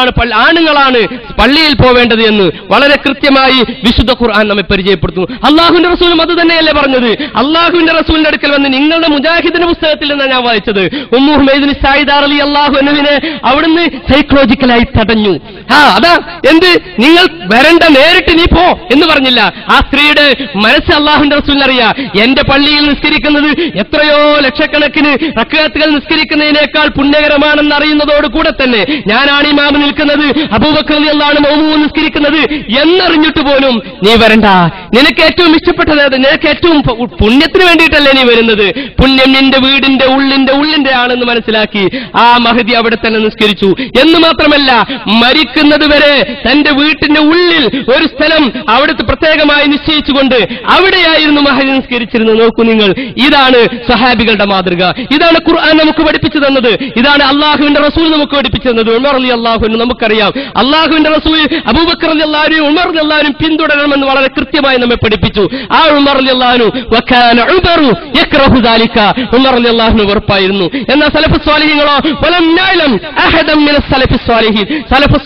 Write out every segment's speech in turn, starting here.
ആണ് ആണുങ്ങളാണ് പള്ളിയിൽ പോവേണ്ടത് എന്ന് വളരെ കൃത്യമായി വിശുദ്ധ ഖുർആൻ നമ്മെ പരിചയപ്പെടുത്തുന്നു. അള്ളാഹുവിന്റെ റസൂലും അത് തന്നെയല്ലേ പറഞ്ഞത്? അള്ളാഹുവിന്റെ റസൂലിന്റെ അടുക്കൽ വന്ന് നിങ്ങളുടെ മുജാഹിദിന്റെ പുസ്തകത്തിൽ നിന്നാണ് ഞാൻ വായിച്ചത്. ഉമ്മു ഹുമൈദിന് സായിദാർ അലി അള്ളാഹു എന്നുവിനെ അവിടുന്ന് സൈക്കോളജിക്കലായി തടഞ്ഞു. ആ അതാ എന്ത്? നിങ്ങൾ വരണ്ട നേരിട്ട് നീ പോ എന്ന് പറഞ്ഞില്ല. ആ സ്ത്രീയുടെ മനസ്സ് അള്ളാഹുവിന്റെ റസൂലിനറിയാ എന്റെ പള്ളിയിൽ നിസ്കരിക്കുന്നത് എത്രയോ ലക്ഷക്കണക്കിന് റക്കാത്തുകൾ നിസ്കരിക്കുന്നതിനേക്കാൾ പുണ്യകരമാണെന്ന് അറിയുന്നതോടുകൂടെ തന്നെ ഞാനാണ് ഈ നിൽക്കുന്നത് അബൂബക്രതിയാണ് മൗമൂ നിസ്കരിക്കുന്നത് എന്നറിഞ്ഞിട്ട് പോലും നീ വരണ്ട. നിനക്ക് ഏറ്റവും ഇഷ്ടപ്പെട്ടത് നിനക്ക് ഏറ്റവും പുണ്യത്തിന് വേണ്ടിയിട്ടല്ലേ നീ വരുന്നത്. പുണ്യം നിന്റെ വീടിന്റെ ഉള്ളിന്റെ ഉള്ളിന്റെ ആണെന്ന് മനസ്സിലാക്കി ആ മഹതി അവിടെ തന്നെ നിസ്കരിച്ചു. എന്ന് മാത്രമല്ല മരിക്കുന്നത് വരെ തന്റെ വീട്ടിന്റെ ഉള്ളിൽ ഒരു സ്ഥലം അവിടുത്തെ പ്രത്യേകമായി നിശ്ചയിച്ചുകൊണ്ട് അവിടെയായിരുന്നു മഹതി നിസ്കരിച്ചിരുന്നത്. നോക്കൂ നിങ്ങൾ ഇതാണ് സഹാബികളുടെ മാതൃക. ഇതാണ് ഖുർആൻ നമുക്ക് പഠിപ്പിച്ചു തന്നത്. ഇതാണ് അള്ളാഹുവിന്റെ റസൂൽ നമുക്ക് പഠിപ്പിച്ചു തന്നത്. ഉമർ അലി അള്ളാഹുവിന് നമുക്കറിയാം. അള്ളാഹുവിന്റെ റസൂൽ അബൂബക്കർ എല്ലാവരും ഉമർ എല്ലാവരും പിന്തുടരണമെന്ന് വളരെ കൃത്യമായി നമ്മെ പഠിപ്പിച്ചു. ആ ഉമർ എല്ലാവരും ഉറപ്പായിരുന്നു ഉമർ വെറുപ്പായിരുന്നു എന്നാൽ സലഫ് സ്വാലിഹിങ്ങളോ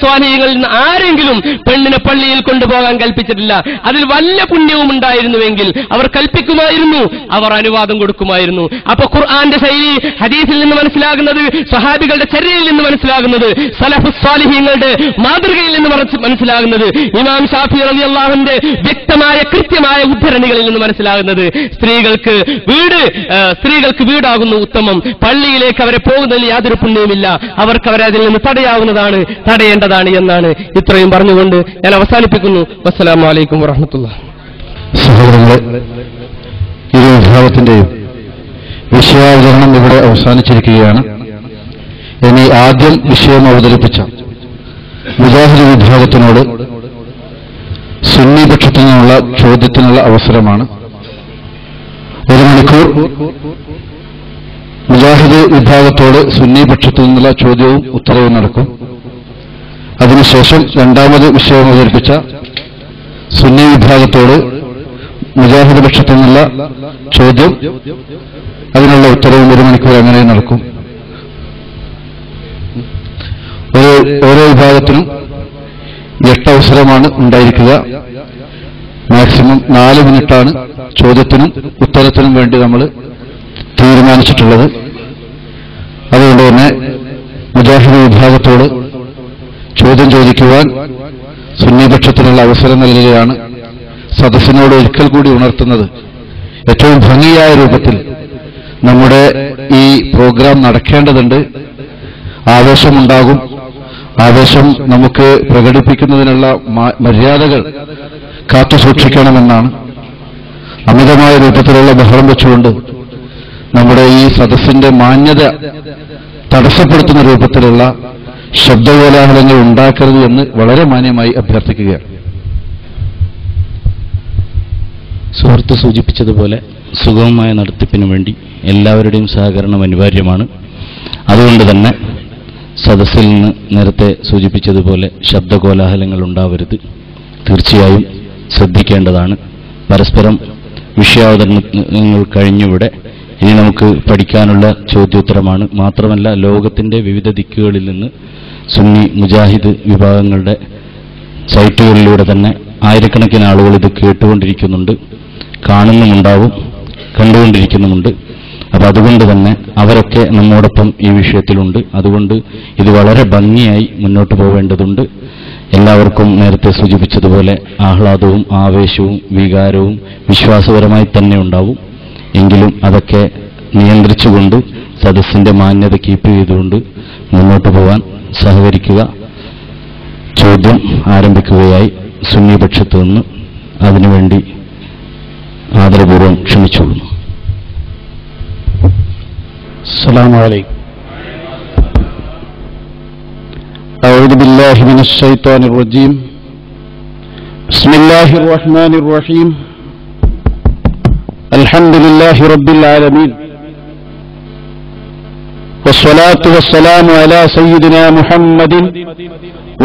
സ്വാലിഹികളിൽ നിന്ന് ആരെങ്കിലും പെണ്ണിനെ പള്ളിയിൽ കൊണ്ടുപോകാൻ കൽപ്പിച്ചിട്ടില്ല. അതിൽ വല്ല പുണ്യവും ഉണ്ടായിരുന്നുവെങ്കിൽ അവർ കൽപ്പിക്കുമായിരുന്നു അവർ അനുവാദം കൊടുക്കുമായിരുന്നു. അപ്പൊ ഖുർആന്റെ ശൈലി ഹദീസിൽ നിന്ന് മനസ്സിലാകുന്നത് സഹാബികളുടെ ചര്യയിൽ നിന്ന് മനസ്സിലാകുന്നത് സലഫ് സ്വാലിഹീങ്ങളുടെ മാതൃകയിൽ നിന്ന് മനസ്സ് മനസ്സിലാകുന്നത് ഇമാം ഷാഫി അലി അള്ളാഹുവിന്റെ വ്യക്തമായ കൃത്യമായ ഉദ്ധരണികളിൽ നിന്ന് മനസ്സിലാകുന്നത് സ്ത്രീകൾക്ക് വീട് സ്ത്രീകൾക്ക് വീടാകുന്നു ഉത്തമം. പള്ളിയിലേക്ക് അവരെ പോകുന്നതിൽ യാതൊരു പുണ്യവുമില്ല. അവർക്ക് അവരെ അതിൽ നിന്ന് തടയാവുന്നതാണ് തടയേണ്ടതാണ് എന്നാണ് ഇത്രയും പറഞ്ഞുകൊണ്ട് ഞാൻ അവസാനിപ്പിക്കുന്നു. വറഹമത്തുള്ള സഹോദരങ്ങളെ ഇരു വിഭാഗത്തിന്റെയും വിഷയാവതരണം ഇവിടെ അവസാനിച്ചിരിക്കുകയാണ്. ഇനി ആദ്യം വിഷയം അവതരിപ്പിച്ച മുജാഹിദ് വിഭാഗത്തിനോട് സുന്നി പക്ഷത്തു നിന്നുള്ള ചോദ്യത്തിനുള്ള അവസരമാണ്. ഒരു മണിക്കൂർ മുജാഹിദ് വിഭാഗത്തോട് സുന്നി പക്ഷത്തു നിന്നുള്ള ചോദ്യവും ഉത്തരവും നടക്കും. അതിനുശേഷം രണ്ടാമത് വിഷയം അവതരിപ്പിച്ച സുന്നി വിഭാഗത്തോട് മുജാഹിദ് പക്ഷത്തു നിന്നുള്ള ചോദ്യം അതിനുള്ള ഉത്തരവും ഒരു മണിക്കൂർ അങ്ങനെ നടക്കും. ഓരോ വിഭാഗത്തിനും എട്ട് അവസരമാണ് ഉണ്ടായിരിക്കുക. മാക്സിമം നാല് മിനിറ്റാണ് ചോദ്യത്തിനും ഉത്തരത്തിനും വേണ്ടി നമ്മൾ തീരുമാനിച്ചിട്ടുള്ളത്. അതുകൊണ്ട് തന്നെ മുജാഹിദ് വിഭാഗത്തോട് ചോദ്യം ചോദിക്കുവാൻ സുന്നിപക്ഷത്തിനുള്ള അവസരം നൽകുകയാണ് സദസ്സിനോട് ഒരിക്കൽ കൂടി ഉണർത്തുന്നത്. ഏറ്റവും ഭംഗിയായ രൂപത്തിൽ നമ്മുടെ ഈ പ്രോഗ്രാം നടക്കേണ്ടതുണ്ട്. ആവേശമുണ്ടാകും. ആവേശം നമുക്ക് പ്രകടിപ്പിക്കുന്നതിനുള്ള മര്യാദകൾ കാത്തു സൂക്ഷിക്കണമെന്നാണ് അമിതമായ രൂപത്തിലുള്ള ബഹളം വെച്ചുകൊണ്ട് നമ്മുടെ ഈ സദസ്സിന്റെ മാന്യത തടസ്സപ്പെടുത്തുന്ന രൂപത്തിലുള്ള ശബ്ദകോലാഹലങ്ങൾ ഉണ്ടാക്കരുത് എന്ന് വളരെ മാന്യമായി അഭ്യർത്ഥിക്കുകയാണ്. സുഹൃത്ത് സൂചിപ്പിച്ചതുപോലെ സുഗമമായ നടത്തിപ്പിനു വേണ്ടി എല്ലാവരുടെയും സഹകരണം അനിവാര്യമാണ്. അതുകൊണ്ട് തന്നെ സദസ്സിൽ നിന്ന് നേരത്തെ സൂചിപ്പിച്ചതുപോലെ ശബ്ദകോലാഹലങ്ങൾ ഉണ്ടാവരുത് തീർച്ചയായും ശ്രദ്ധിക്കേണ്ടതാണ്. പരസ്പരം വിഷയാവതരണങ്ങൾ കഴിഞ്ഞിവിടെ ഇനി നമുക്ക് പഠിക്കാനുള്ള ചോദ്യോത്തരമാണ്. മാത്രമല്ല ലോകത്തിന്റെ വിവിധ ദിക്കുകളിൽ നിന്ന് സുന്നി മുജാഹിദ് വിഭാഗങ്ങളുടെ സൈറ്റുകളിലൂടെ തന്നെ ആയിരക്കണക്കിന് ആളുകൾ ഇത് കേട്ടുകൊണ്ടിരിക്കുന്നുണ്ട് കാണുന്നുമുണ്ടാവും കണ്ടുകൊണ്ടിരിക്കുന്നുമുണ്ട്. അപ്പൊ അതുകൊണ്ട് തന്നെ അവരൊക്കെ നമ്മോടൊപ്പം ഈ വിഷയത്തിലുണ്ട്. അതുകൊണ്ട് ഇത് വളരെ ഭംഗിയായി മുന്നോട്ട് പോവേണ്ടതുണ്ട്. എല്ലാവർക്കും നേരത്തെ സൂചിപ്പിച്ചതുപോലെ ആഹ്ലാദവും ആവേശവും വികാരവും വിശ്വാസപരമായി തന്നെ ഉണ്ടാവും. എങ്കിലും അതൊക്കെ നിയന്ത്രിച്ചുകൊണ്ട് സദസ്സിന്റെ മാന്യത കീപ്പ് ചെയ്തുകൊണ്ട് മുന്നോട്ട് പോകാൻ സഹകരിക്കുക. ചോദ്യം ആരംഭിക്കുകയായി. സുന്നിപക്ഷത്തു നിന്ന് അതിനുവേണ്ടി ആദരപൂർവം ക്ഷണിച്ചുകൊള്ളുന്നു. السلام عليكم أعوذ بالله من الشيطان الرجيم بسم الله الرحمن الرحيم الحمد لله رب العالمين والصلاة والسلام على سيدنا محمد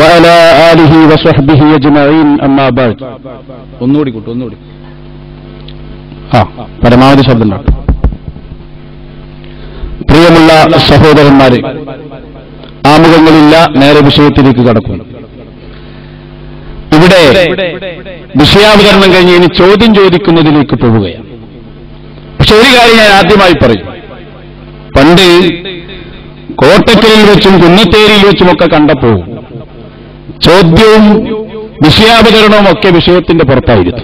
وعلى آله وصحبه أجمعين أما بعد ഒന്നുകൂടി കൂട്ടു ഒന്നുകൂടി ആ പരമാവധി ശബ്ദം ഉണ്ടാക്കും പ്രിയമുള്ള സഹോദരന്മാരെ. ആമുഖങ്ങളില്ല നേരെ വിഷയത്തിലേക്ക് കടക്കും. ഇവിടെ വിഷയാവതരണം കഴിഞ്ഞ് ഇനി ചോദ്യം ചോദിക്കുന്നതിലേക്ക് പോവുകയാണ്. പക്ഷെ ഒരു കാര്യം ഞാൻ ആദ്യമായി പറയും. പണ്ട് കോട്ടക്കലിൽ വെച്ചും കുന്നത്തേരിയിൽ വെച്ചുമൊക്കെ കണ്ടപ്പോൾ ചോദ്യവും വിഷയാവതരണവും ഒക്കെ വിഷയത്തിന്റെ പുറത്തായിരുന്നു.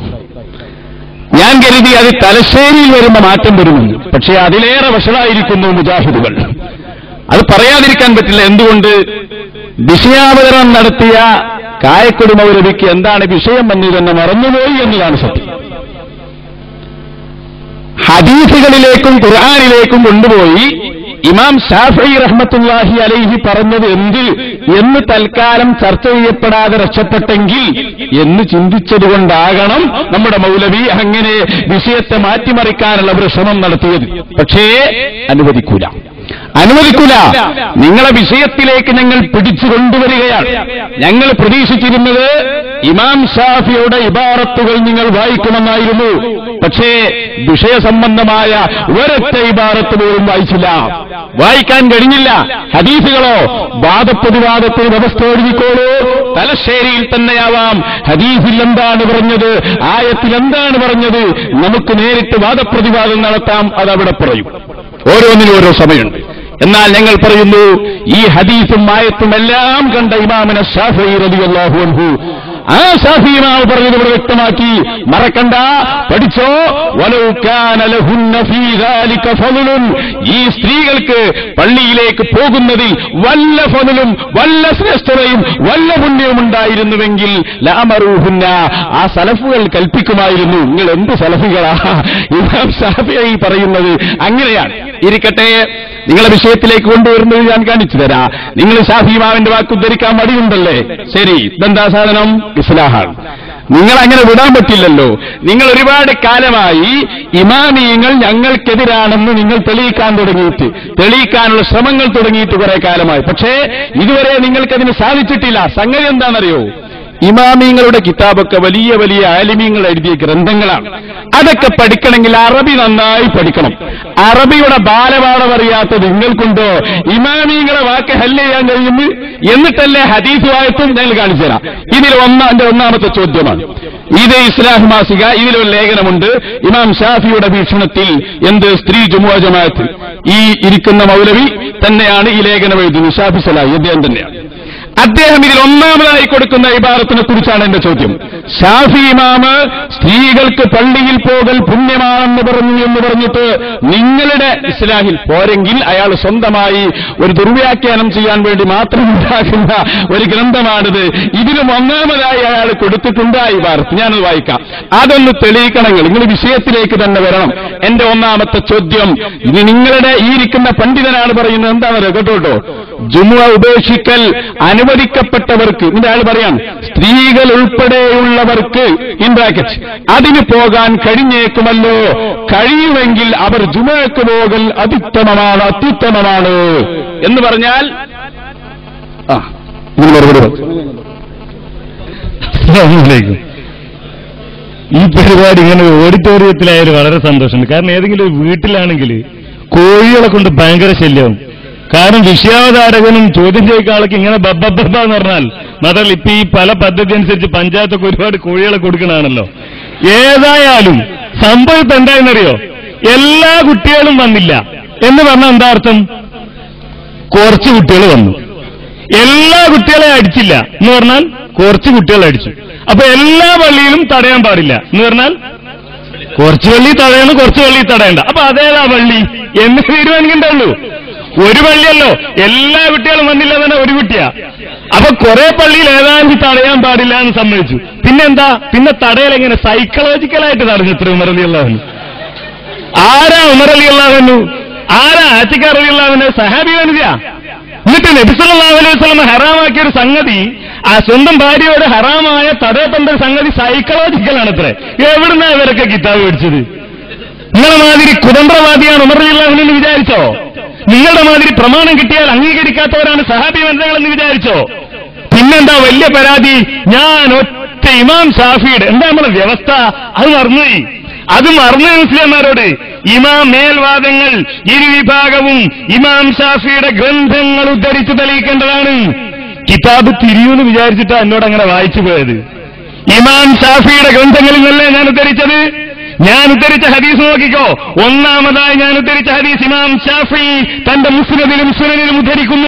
ഞാൻ കരുതി അത് തലശ്ശേരിയിൽ വരുമ്പോൾ മാറ്റം വരുമെന്ന്. പക്ഷേ അതിലേറെ വഷളായിരിക്കുന്നു മുജാഹിദുകൾ. അത് പറയാതിരിക്കാൻ പറ്റില്ല. എന്തുകൊണ്ട്? വിഷയാവതരണം നടത്തിയ കായക്കൊടി എന്താണ് വിഷയം എന്ന് തന്നെ മറന്നുപോയി എന്നതാണ് സത്യം. ഹദീസുകളിലേക്കും ഖുർആാനിലേക്കും കൊണ്ടുപോയി ഇമാം ഷാഫി റഹ്മത്തുല്ലാഹി അലൈഹി പറഞ്ഞത് എന്ത് എന്ന് തൽക്കാലം ചർച്ച ചെയ്യപ്പെടാതെ രക്ഷപ്പെട്ടെങ്കിൽ എന്ന് ചിന്തിച്ചതുകൊണ്ടാകണം നമ്മുടെ മൗലവി അങ്ങനെ വിഷയത്തെ മാറ്റിമറിക്കാനുള്ള ഒരു ശ്രമം നടത്തിയത്. പക്ഷേ അനുവദിക്കൂല. അനുവദിക്കൂല. നിങ്ങളെ വിഷയത്തിലേക്ക് ഞങ്ങൾ പിടിച്ചു കൊണ്ടുവരികയാണ്. ഞങ്ങൾ പ്രതീക്ഷിച്ചിരുന്നത് ഇമാം ഷാഫിയുടെ ഇബാറത്തുകൾ നിങ്ങൾ വായിക്കുമെന്നായിരുന്നു പക്ഷേ വിഷയസംബന്ധമായ ഒരൊറ്റ ഇബാറത്ത് പോലും വായിച്ചില്ല. വായിക്കാൻ കഴിഞ്ഞില്ല. ഹദീസുകളോ വാദപ്രതിവാദത്തിന് വ്യവസ്ഥ എഴുതിക്കോളൂ തലശ്ശേരിയിൽ തന്നെയാവാം. ഹദീസിൽ എന്താണ് പറഞ്ഞത്? ആയത്തിൽ എന്താണ് പറഞ്ഞത്? നമുക്ക് നേരിട്ട് വാദപ്രതിവാദം നടത്താം. അതവിടെ പറയും. ഓരോന്നിനും ഓരോ സമയമുണ്ട്. എന്നാൽ ഞങ്ങൾ പറയുന്നു ഈ ഹദീസും ആയത്തും എല്ലാം കണ്ട ഇമാമിനെ ഷാഫി റളിയല്ലാഹു അൻഹു ആ ഷാഫിമാവ് പറഞ്ഞത് ഇവിടെ വ്യക്തമാക്കി. മറക്കണ്ട. പഠിച്ചോ? ഈ സ്ത്രീകൾക്ക് പള്ളിയിലേക്ക് പോകുന്നതിൽ വല്ല ഫضലും വല്ല ശ്രേഷ്ഠതയും വല്ല പുണ്യവും ഉണ്ടായിരുന്നുവെങ്കിൽ ലാമറൂഹുന്ന ആ സലഫുകൾ കൽപ്പിക്കുമായിരുന്നു. നിങ്ങൾ എന്ത് സലഫുകളാ? ഇമാം ഷാഫിയായി പറയുന്നത് അങ്ങനെയാണ്. ഇരിക്കട്ടെ. നിങ്ങളെ വിഷയത്തിലേക്ക് കൊണ്ടുവരുന്നത് ഞാൻ കാണിച്ചു തരാം. നിങ്ങൾ ഷാഫി ഇമാമിന്റെ വാക്ക് ഉദ്ധരിക്കാൻ മടിയുണ്ടല്ലേ? ശരി. ഇതെന്താ സാധനം? ഇസ്ലാഹാണ്. നിങ്ങൾ അങ്ങനെ വിടാൻ പറ്റില്ലല്ലോ. നിങ്ങൾ ഒരുപാട് കാലമായി ഇമാമിയങ്ങൾ ഞങ്ങൾക്കെതിരാണെന്ന് നിങ്ങൾ തെളിയിക്കാൻ തുടങ്ങിയിട്ട് തെളിയിക്കാനുള്ള ശ്രമങ്ങൾ തുടങ്ങിയിട്ട് കുറെ കാലമായി. പക്ഷേ ഇതുവരെ നിങ്ങൾക്കതിന് സാധിച്ചിട്ടില്ല. സംഗതി എന്താണെന്നറിയോ? ഇമാമിങ്ങളുടെ കിതാബൊക്കെ വലിയ വലിയ ആലിമീങ്ങൾ എഴുതിയ ഗ്രന്ഥങ്ങളാണ്. അതൊക്കെ പഠിക്കണമെങ്കിൽ അറബി നന്നായി പഠിക്കണം. അറബിയുടെ ബാലപാഠം അറിയാത്തത് നിങ്ങൾക്കുണ്ടോ? ഇമാമിങ്ങളെ വാക്ക് ഹല്ല് ചെയ്യാൻ കഴിയുന്നു എന്നിട്ടല്ലേ ഹദീസ് വായത്തും ഞങ്ങൾ കാണിച്ചു തരാം. ഇതിൽ ഒന്നാന്റെ ഒന്നാമത്തെ ചോദ്യമാണ്. ഇത് ഇസ്ലാഹ് മാസിക ഇതിലൊരു ലേഖനമുണ്ട്. ഇമാം ഷാഫിയുടെ വീക്ഷണത്തിൽ എന്ത് സ്ത്രീ ജുമുഅ ജമാഅത്ത്? ഈ ഇരിക്കുന്ന മൗലവി തന്നെയാണ് ഈ ലേഖനം എഴുതുന്നത്. ഷാഫി സലാഹി അദ്ദേഹം തന്നെയാണ്. അദ്ദേഹം ഇതിൽ ഒന്നാമതായി കൊടുക്കുന്ന ഇബാറത്തിനെ കുറിച്ചാണ് എന്റെ ചോദ്യം. ഷാഫി ഇമാമ് സ്ത്രീകൾക്ക് പള്ളിയിൽ പോകൽ പുണ്യമാണെന്ന് പറഞ്ഞു എന്ന് പറഞ്ഞിട്ട് നിങ്ങളുടെ ഇസ്ലാഹിൽ പോരെങ്കിൽ അയാൾ സ്വന്തമായി ഒരു ദുർവ്യാഖ്യാനം ചെയ്യാൻ വേണ്ടി മാത്രം ഉണ്ടാക്കുന്ന ഒരു ഗ്രന്ഥമാണിത്. ഇതിലും ഒന്നാമതായി അയാൾ കൊടുത്തിട്ടുണ്ട് ഇബാറത്ത് ഞാനത് വായിക്കാം. അതൊന്ന് തെളിയിക്കണമെങ്കിൽ നിങ്ങൾ വിഷയത്തിലേക്ക് തന്നെ വരണം. എന്റെ ഒന്നാമത്തെ ചോദ്യം. ഇനി നിങ്ങളുടെ ഈ ഇരിക്കുന്ന പണ്ഡിതനാണ് പറയുന്നത്. എന്താണെന്ന് കേട്ടോ ജുമുഅ ഉപേക്ഷിക്കൽ അനുവദിക്കപ്പെട്ടവർക്ക് ഇതിന്റെ ആൾ പറയാം സ്ത്രീകൾ ഉൾപ്പെടെയുള്ളവർക്ക് ഇൻ ബ്രാക്കറ്റ് അതിന് പോകാൻ കഴിഞ്ഞേക്കുമല്ലോ. കഴിയുമെങ്കിൽ അവർ ജുമുഅക്ക് പോകൽ അത്യുത്തമമാണ് അത്യുത്തമമാണ്. എന്ന് പറഞ്ഞാൽ ആ ഈ പരിപാടി ഇങ്ങനെ ഓഡിറ്റോറിയത്തിലായാലും വളരെ സന്തോഷമുണ്ട്. കാരണം ഏതെങ്കിലും വീട്ടിലാണെങ്കിൽ കോഴികളെ കൊണ്ട് ഭയങ്കര ശല്യവും. കാരണം വിഷയാവതാരകനും ചോദ്യം ചെയ്യുന്ന ആൾക്ക് ഇങ്ങനെ ബബ്ബബ്ബ എന്ന് പറഞ്ഞാൽ മാത്രമല്ല ഇപ്പൊ ഈ പല പദ്ധതി അനുസരിച്ച് പഞ്ചായത്തൊക്കെ ഒരുപാട് കോഴികളെ കൊടുക്കണാണല്ലോ ഏതായാലും സംഭവത്ത് എന്തായെന്നറിയോ എല്ലാ കുട്ടികളും വന്നില്ല. എന്ന് പറഞ്ഞാൽ എന്താ അർത്ഥം? കുറച്ച് കുട്ടികൾ വന്നു. എല്ലാ കുട്ടികളെ അടിച്ചില്ല. എന്ന് പറഞ്ഞാൽ കുറച്ച് കുട്ടികളെ അടിച്ചു. അപ്പൊ എല്ലാ പള്ളിയിലും തടയാൻ പാടില്ല. എന്ന് പറഞ്ഞാൽ കുറച്ച് പള്ളി തടയണം കുറച്ച് പള്ളി തടയണ്ട. അപ്പൊ അതേതാ പള്ളി? എന്ന് തീരുമാനിക്കണ്ടുള്ളൂ ഒരു പള്ളിയല്ലോ. എല്ലാ കുട്ടികളും വന്നില്ല തന്നെ ഒരു കുട്ടിയാ. അപ്പൊ കുറെ പള്ളിയിൽ ഏതാണ്ട് തടയാൻ പാടില്ല എന്ന് സമ്മതിച്ചു. പിന്നെന്താ? പിന്നെ തടയൽ എങ്ങനെ സൈക്കോളജിക്കലായിട്ട് തടഞ്ഞു. ഇത്ര ഉമറലിയുള്ളവന് ആരാ ഉമറലിയുള്ളവനു ആരാ ആറ്റിക്കാർ അലിയുള്ളവന് സഹാബി വനിതയാ. എന്നിട്ട് നബിസല്ലാഹു അലൈഹി ഹറാമാക്കിയ ഒരു സംഗതി ആ സ്വന്തം ഭാര്യയോട് ഹറാമായ തടയപ്പെട്ട സംഗതി സൈക്കോളജിക്കലാണ് അത്ര. എവിടുന്നാ ഇവരൊക്കെ കിതാബ് മേടിച്ചത്? നിങ്ങളെ മാതിരി കുതന്ത്രവാദിയാണ് ഉമറിയുള്ളവനെന്ന് വിചാരിച്ചോ? നിങ്ങളുടെ മാതിരി പ്രമാണം കിട്ടിയാൽ അംഗീകരിക്കാത്തവരാണ് സഹാബി വനിതകളെന്ന് വിചാരിച്ചോ? പിന്നെന്താ വലിയ പരാതി? ഞാൻ ഒറ്റ ഇമാം ഷാഫിയുടെ എന്താ നമ്മുടെ വ്യവസ്ഥ? അത് മറന്നുപോയി അത് മറന്നു മുസ്ലിംമാരോട്. ഇമാം മേൽവാദങ്ങൾ ഇരുവിഭാഗവും ഇമാം ഷാഫിയുടെ ഗ്രന്ഥങ്ങൾ ഉദ്ധരിച്ചു തെളിയിക്കേണ്ടതാണ്. കിതാബ് തിരിയൂന്ന് വിചാരിച്ചിട്ടാ എന്നോട് അങ്ങനെ വായിച്ചു പോയത്. ഇമാം ഷാഫിയുടെ ഗ്രന്ഥങ്ങളിൽ നിന്നല്ലേ ഞാൻ ഉദ്ധരിച്ചത്? ഞാൻ ഉദ്ധരിച്ച ഹദീസ് നോക്കിക്കോ. ഒന്നാമതായി ഞാൻ ഉദ്ധരിച്ച ഹദീസ് ഇമാം ഷാഫി തന്റെ മുസ്ലിമിലും സുനനിലും ഉദ്ധരിക്കുന്നു.